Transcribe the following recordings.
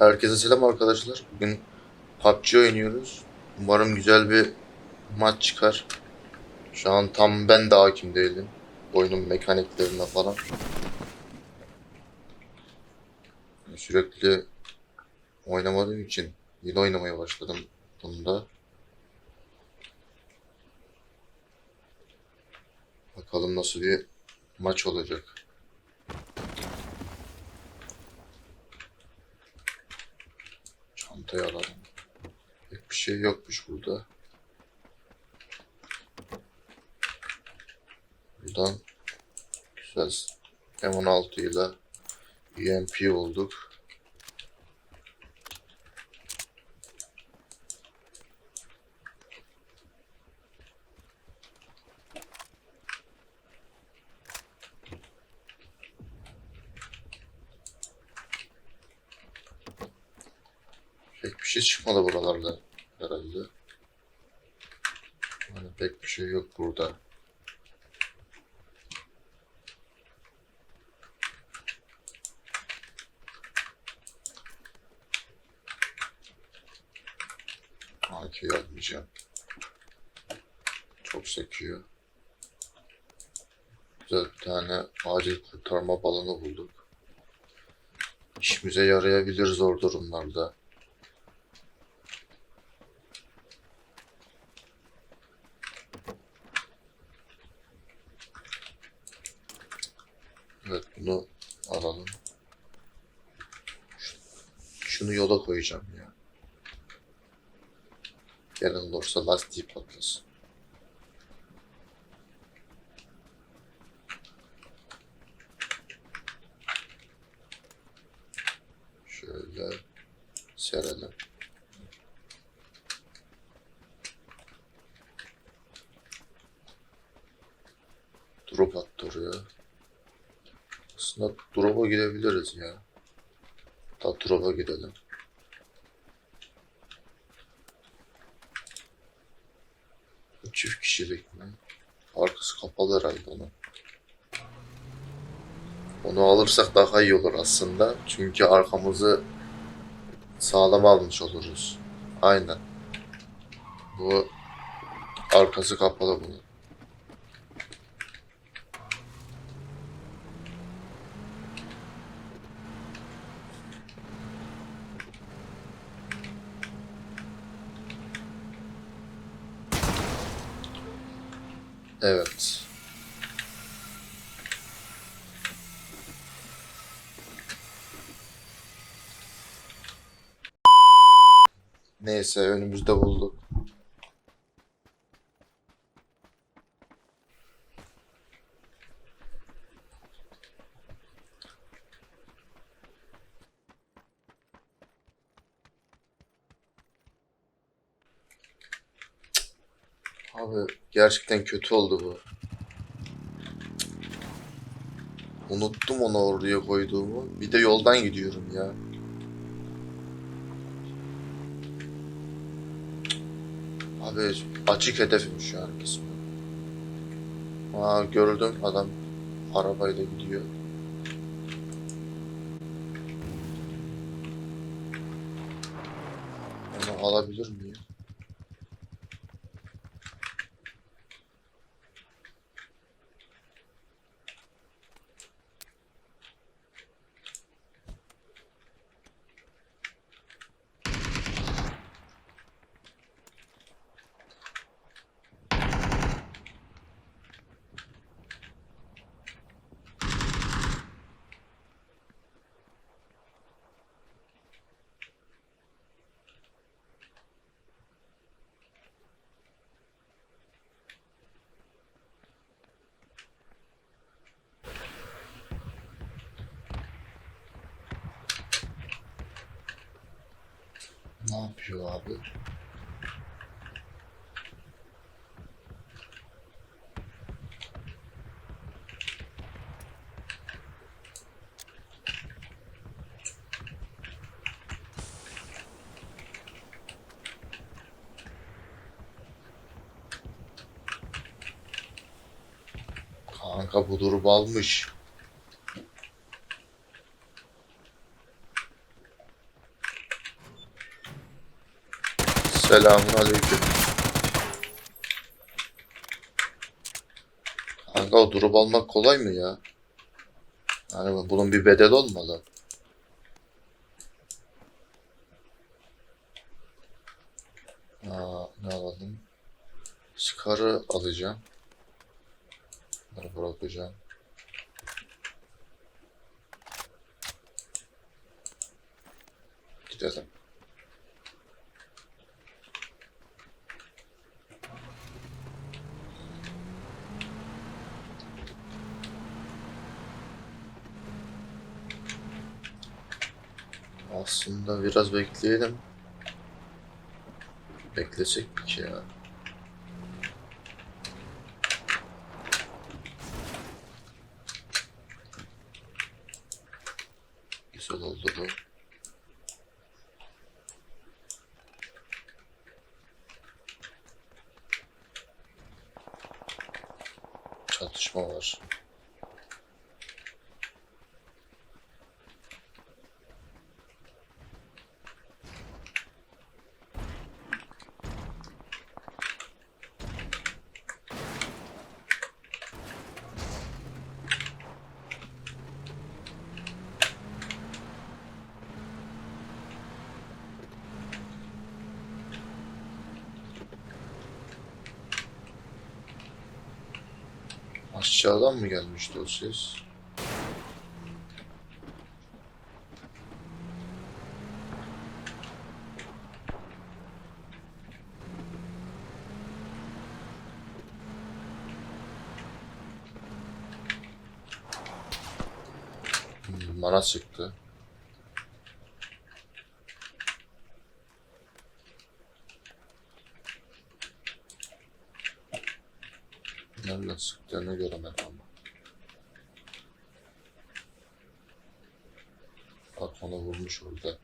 Herkese selam arkadaşlar. Bugün PUBG oynuyoruz. Umarım güzel bir maç çıkar. Şu an tam ben de hakim değilim. Oyunun mekaniklerine falan. Sürekli oynamadığım için yeni oynamaya başladım bunda. Bakalım nasıl bir maç olacak. Çantayı alalım. Pek bir şey yokmuş burada. Buradan güzel M16 ile UMP olduk. Pek bir şey çıkmadı buralarda herhalde. Yani pek bir şey yok burada. AK almayacağım. Çok sekiyor. Güzel bir tane acil kurtarma balonu bulduk. İşimize yarayabilir zor durumlarda. Evet bunu alalım. Ş- Şunu yola koyacağım ya. Gelen olursa lastiği patlasın. Şöyle serelim. Drop attı oraya. Aslında drop'a gidebiliriz ya. Da drop'a gidelim. Kişilik mi? Arkası kapalı herhalde onun. Onu alırsak daha iyi olur aslında. Çünkü arkamızı sağlam almış oluruz. Aynen. Bu arkası kapalı bunun. Evet. Neyse önümüzde bulduk. Abi gerçekten kötü oldu bu. Unuttum onu oraya koyduğumu. Bir de yoldan gidiyorum ya. Abi açık hedefim şu an kısmı. Aa gördüm adam arabayla gidiyor. Onu alabilir miyim? Ne yapıyor abi? Kanka bu durum almış. Selamun aleyküm. Kanka o drop almak kolay mı ya? Yani bunun bir bedeli olmalı. Aa, ne alalım? Scar'ı alacağım. Bunları bırakacağım. Gidelim. Aslında biraz bekleyelim. Beklesek mi ki ya? Güzel oldu bu. Çatışma var. Aşağıdan mı gelmişti o ses? Hmm, Bana sıktı. Nereden sıktığını göremedim ama. Bak onu vurmuş orada.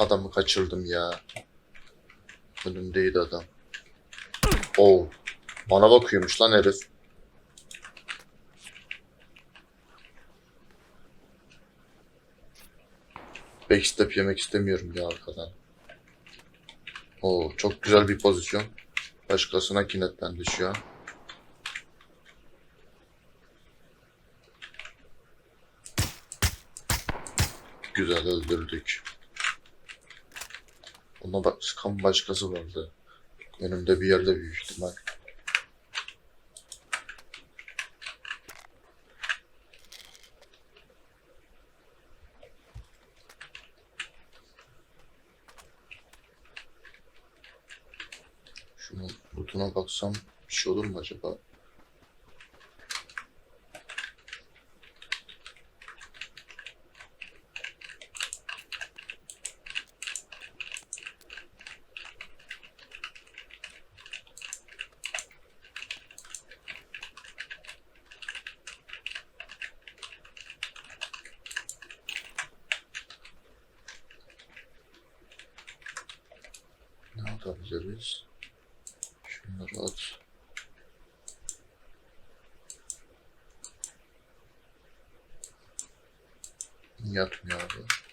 Adamı kaçırdım ya. Önümdeydi adam. Oo. Bana bakıyormuş lan herif. Backstep yemek istemiyorum ya arkadan. Oo, çok güzel bir pozisyon. Başkasına kinetlendi şu an. Güzel öldürdük. Ona bak sıkan başkası vardı. Önümde bir yerde büyük ihtimal. Şunun lootuna baksam bir şey olur mu acaba? Ne atabiliriz? Şunları at. Yatmıyor abi.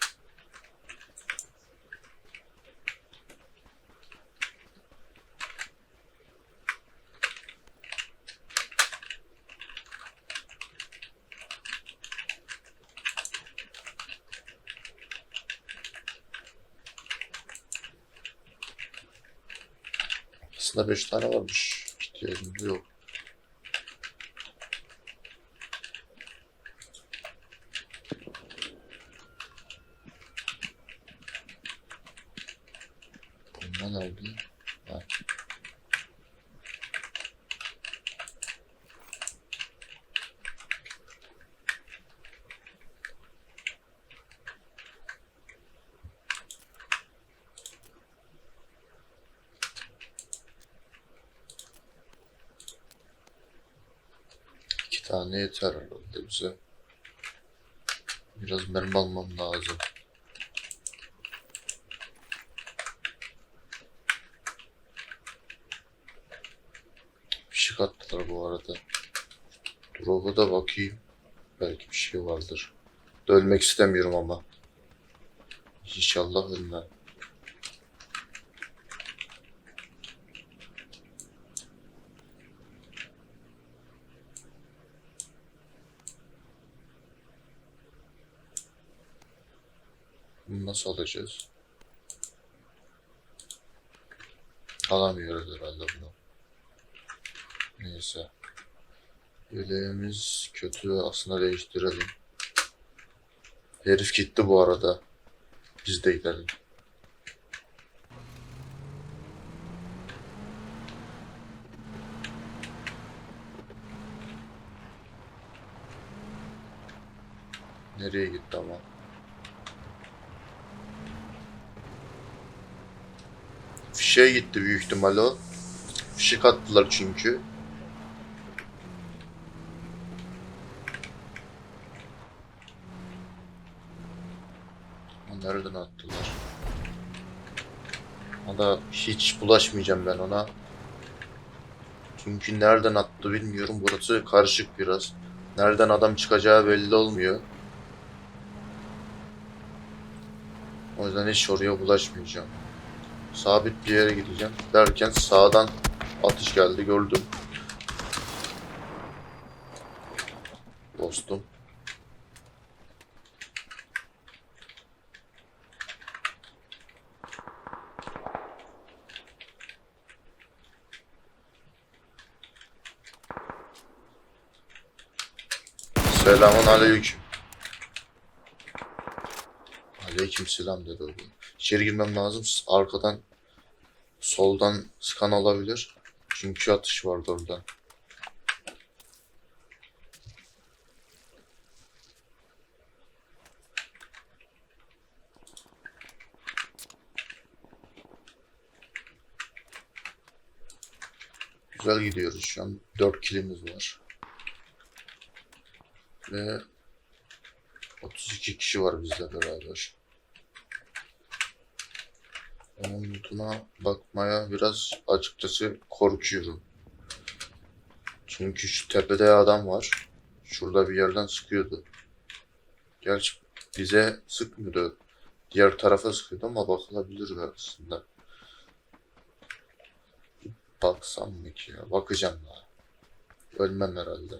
Aslında 5 tane varmış. İhtiyacım yok. Bundan aldım. Tane yeter herhalde bize. Biraz mermi almam lazım. Fişik attılar bu arada. Drop'a da bakayım. Belki bir şey vardır. Ölmek istemiyorum ama. İnşallah ölmem. Bunu nasıl alacağız? Alamıyoruz herhalde bunu. Neyse. Yeleğimiz kötü aslında değiştirelim. Herif gitti bu arada. Biz de gidelim. Nereye gitti ama? Fişe gitti büyük ihtimal o. Fişek attılar çünkü. Nereden attılar? Ona hiç bulaşmayacağım ben ona. Çünkü nereden attı bilmiyorum. Burası karışık biraz. Nereden adam çıkacağı belli olmuyor. O yüzden hiç oraya bulaşmayacağım. Sabit bir yere gideceğim. Derken sağdan atış geldi gördüm. Dostum. Selamun aleyküm. Aleyküm selam dedi o. İçeri girmem lazım. Arkadan soldan skan olabilir. Çünkü atış vardı orada. Güzel gidiyoruz şu an. 4 kilimiz var. Ve 32 kişi var bizle beraber. Lootuna bakmaya biraz açıkçası korkuyorum. Çünkü şu tepede adam var. Şurada bir yerden sıkıyordu. Gerçi bize sıkmıyordu. Diğer tarafa sıkıyordu ama bakılabilir aslında. Baksam mı ki ya? Bakacağım ya. Ölmem herhalde.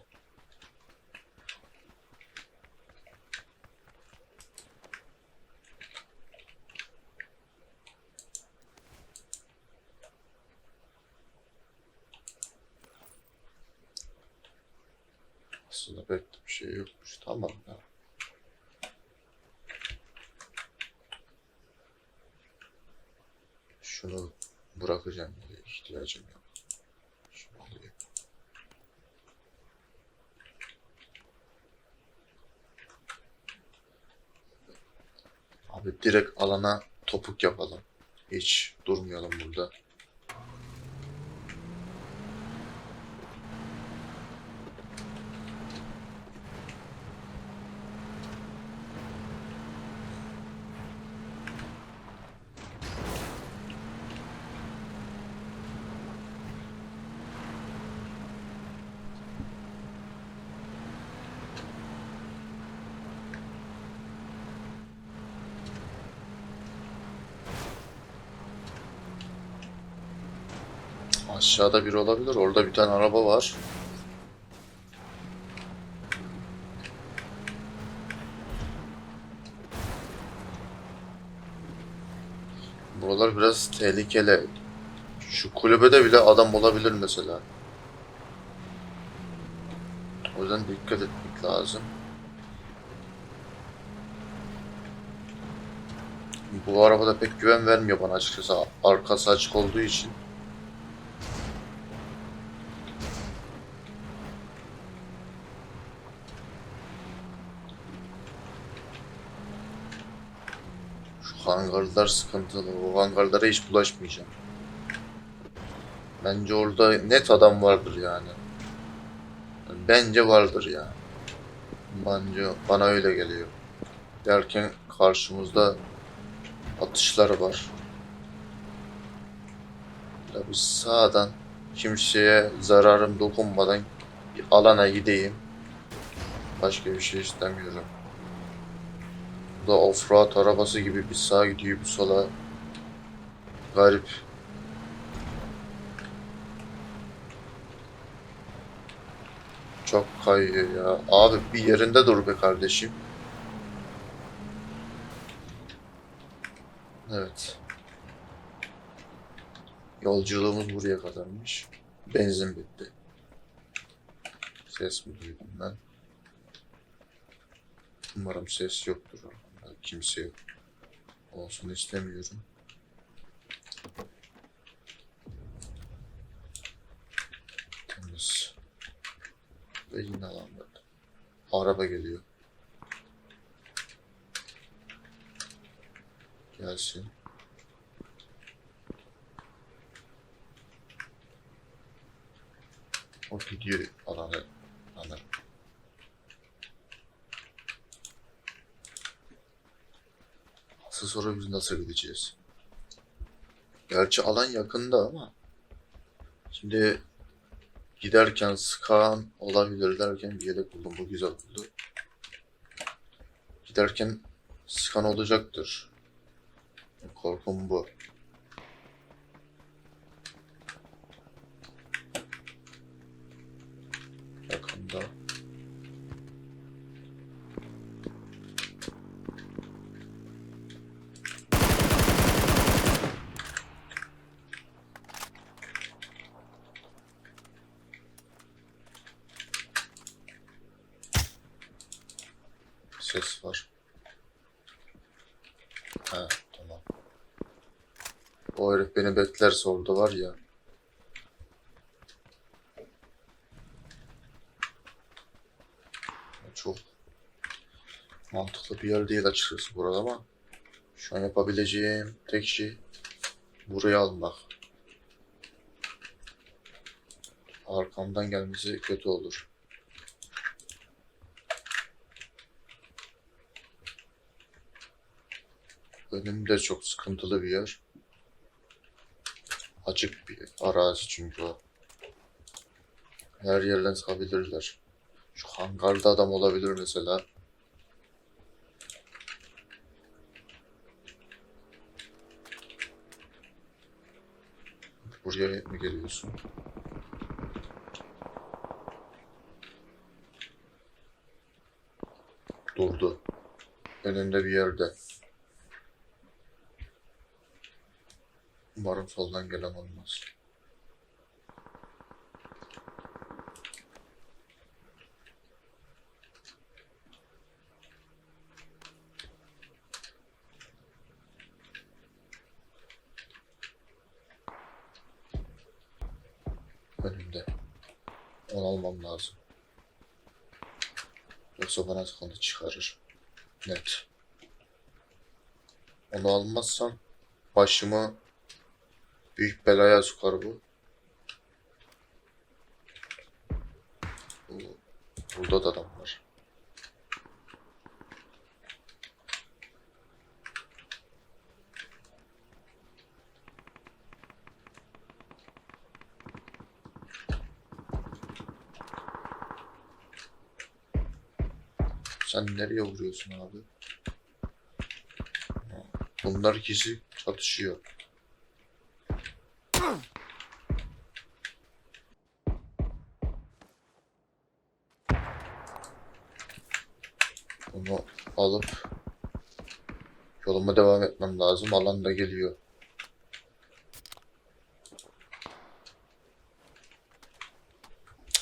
De bir şey yokmuş. Tamam ya. Şunu bırakacağım diye ihtiyacım yok. Şunu alayım. Abi direkt alana topuk yapalım. Hiç durmayalım burada. Aşağıda biri olabilir. Orada bir tane araba var. Buralar biraz tehlikeli. Şu kulübede bile adam olabilir mesela. O yüzden dikkat etmek lazım. Bu arabada pek güven vermiyor bana açıkçası. Arkası açık olduğu için. Şu hangarlar sıkıntılı. O hangarlara hiç bulaşmayacağım. Bence orada net adam vardır yani. Bence vardır ya. Bence bana öyle geliyor. Derken karşımızda atışlar var. Tabi sağdan kimseye zararım dokunmadan bir alana gideyim. Başka bir şey istemiyorum. Da offroad arabası gibi bir sağa gidiyor bir sola. Garip. Çok kayıyor ya. Abi bir yerinde dur be kardeşim. Evet. Yolculuğumuz buraya kadarmış. Benzin bitti. Ses mi duydum ben? Umarım ses yoktur. Kimse yok. Olsun istemiyorum. Temiz. Ve yine alanlar. Araba geliyor. Gelsin. O gidiyor alana. Alana. Asıl soru biz nasıl gideceğiz? Gerçi alan yakında ama şimdi giderken sıkan olabilir derken bir yedek buldum. Bu güzel oldu. Giderken sıkan olacaktır. Korkum bu. Yakında. Ses var. Ha tamam. Beklerse orada var ya. Çok mantıklı bir yer değil açıkçası burada ama şu an yapabileceğim tek şey burayı almak. Arkamdan gelmesi kötü olur. Önümde çok sıkıntılı bir yer. Açık bir arazi çünkü. Her yerden sıkabilirler. Şu hangarda adam olabilir mesela. Buraya mi geliyorsun? Durdu. Önünde bir yerde. Umarım soldan gelen olmaz. Önümde. Onu almam lazım. Yoksa bana sıkıntı çıkarır. Net. Onu almazsam başımı büyük belaya sokar bu. Bu- Burada da adam var. Sen nereye vuruyorsun abi? Bunlar ikisi çatışıyor. Bunu alıp yoluma devam etmem lazım. Alan da geliyor.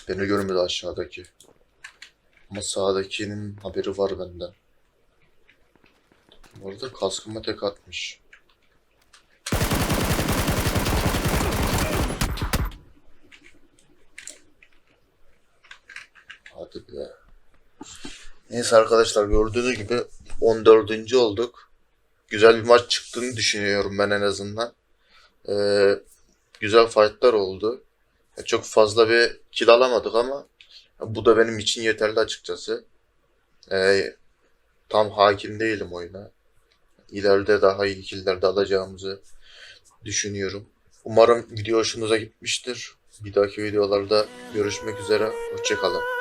Beni görmedi aşağıdaki. Ama sağdakinin haberi var benden. Bu arada kaskıma tek atmış. Hadi be. Neyse arkadaşlar gördüğünüz gibi 14. olduk. Güzel bir maç çıktığını düşünüyorum ben en azından. Ee, güzel fightlar oldu. Çok fazla bir kill alamadık ama Bu da benim için yeterli açıkçası. Ee, tam hakim değilim oyuna. İleride daha iyi killer de alacağımızı düşünüyorum. Umarım video hoşunuza gitmiştir. Bir dahaki videolarda görüşmek üzere. Hoşçakalın.